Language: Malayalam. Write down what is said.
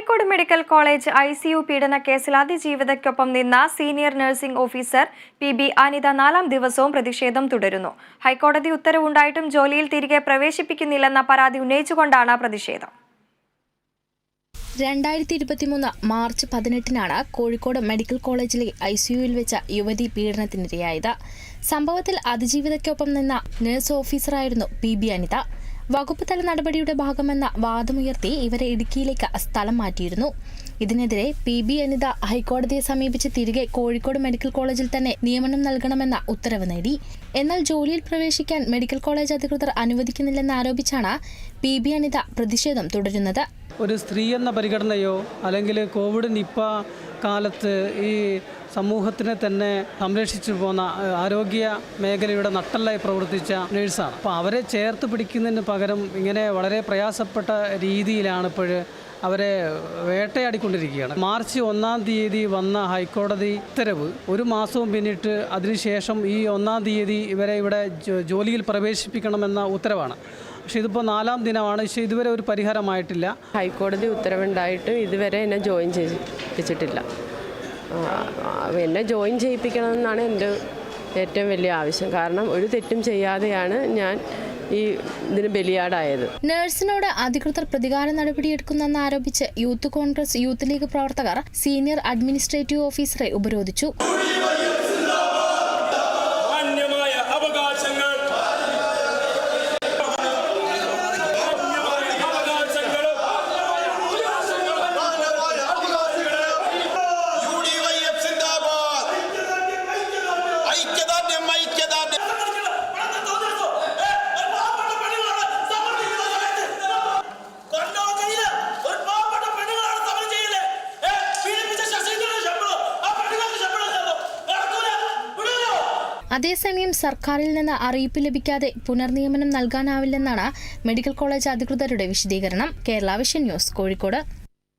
Kozhikode medical college I C U പീഡന കേസിൽ അതിജീവിതയ്ക്കൊപ്പം നിന്ന senior nursing officer P B Anitha നാലാം ദിവസവും പ്രതിഷേധം തുടരുന്നു. ഹൈക്കോടതി ഉത്തരവുണ്ടായിട്ടും ജോലിയിൽ തിരികെ പ്രവേശിപ്പിക്കുന്നില്ലെന്ന പരാതി ഉന്നയിച്ചുകൊണ്ടാണ് പ്രതിഷേധം. രണ്ടായിരത്തി ഇരുപത്തിമൂന്ന് മാർച്ച് പതിനെട്ടിനാണ് കോഴിക്കോട് മെഡിക്കൽ കോളേജിലെ ഐ സിയുവിൽ വെച്ച യുവതി പീഡനത്തിനിരയായത്. സംഭവത്തിൽ അതിജീവിതയ്ക്കൊപ്പം നിന്ന നഴ്സ് ഓഫീസറായിരുന്നു പി ബി അനിത. വകുപ്പ് തല നടപടിയുടെ ഭാഗമെന്ന വാദമുയർത്തി ഇവരെ ഇടുക്കിയിലേക്ക് സ്ഥലം മാറ്റിയിരുന്നു. ഇതിനെതിരെ പി. ബി. അനിത ഹൈക്കോടതിയെ സമീപിച്ച് തിരികെ കോഴിക്കോട് മെഡിക്കൽ കോളേജിൽ തന്നെ നിയമനം നൽകണമെന്ന ഉത്തരവ് നേടി. എന്നാൽ ജോലിയിൽ പ്രവേശിക്കാൻ മെഡിക്കൽ കോളേജ് അധികൃതർ അനുവദിക്കുന്നില്ലെന്ന് ആരോപിച്ചാണ് പി. ബി. അനിത പ്രതിഷേധം തുടരുന്നത്. ഒരു സ്ത്രീ എന്ന പരിഗണനയോ അല്ലെങ്കിൽ കോവിഡ് നിപ്പ കാലത്ത് ഈ സമൂഹത്തിനെ തന്നെ സംരക്ഷിച്ചു പോന്ന ആരോഗ്യ മേഖലയുടെ നട്ടല്ലായി പ്രവർത്തിച്ച നേഴ്സാണ്. അപ്പോൾ അവരെ ചേർത്ത് പിടിക്കുന്നതിന് പകരം ഇങ്ങനെ വളരെ പ്രയാസപ്പെട്ട രീതിയിലാണ് ഇപ്പോൾ അവരെ വേട്ടയാടിക്കൊണ്ടിരിക്കുകയാണ്. മാർച്ച് ഒന്നാം തീയതി വന്ന ഹൈക്കോടതി ഉത്തരവ് ഒരു മാസവും പിന്നിട്ട് അതിനുശേഷം ഈ ഒന്നാം തീയതി ഇവരെ ഇവിടെ ജോലിയിൽ പ്രവേശിപ്പിക്കണമെന്ന ഉത്തരവാണ്. പക്ഷേ ഇതിപ്പോൾ നാലാം ദിനമാണ്. പക്ഷേ ഇതുവരെ ഒരു പരിഹാരമായിട്ടില്ല. ഹൈക്കോടതി ഉത്തരവുണ്ടായിട്ട് ഇതുവരെ എന്നെ ജോയിൻ ചെയ്യിപ്പിച്ചിട്ടില്ല. എന്നെ ജോയിൻ ചെയ്യിപ്പിക്കണമെന്നാണ് എന്റെ ഏറ്റവും വലിയ ആവശ്യം. കാരണം ഒരു തെറ്റും ചെയ്യാതെയാണ് ഞാൻ ഈ ഇതിന് ബലിയാടായത്. നഴ്സിനോട് അധികൃതർ പ്രതികാര നടപടിയെടുക്കുന്നെന്ന് ആരോപിച്ച് യൂത്ത് കോൺഗ്രസ് യൂത്ത് ലീഗ് പ്രവർത്തകർ സീനിയർ അഡ്മിനിസ്ട്രേറ്റീവ് ഓഫീസറെ ഉപരോധിച്ചു. അതേസമയം സർക്കാരിൽ നിന്ന് അറിയിപ്പ് ലഭിക്കാതെ പുനർനിയമനം നൽകാനാവില്ലെന്നാണ് മെഡിക്കൽ കോളേജ് അധികൃതരുടെ വിശദീകരണം. Kerala vision news Kozhikode.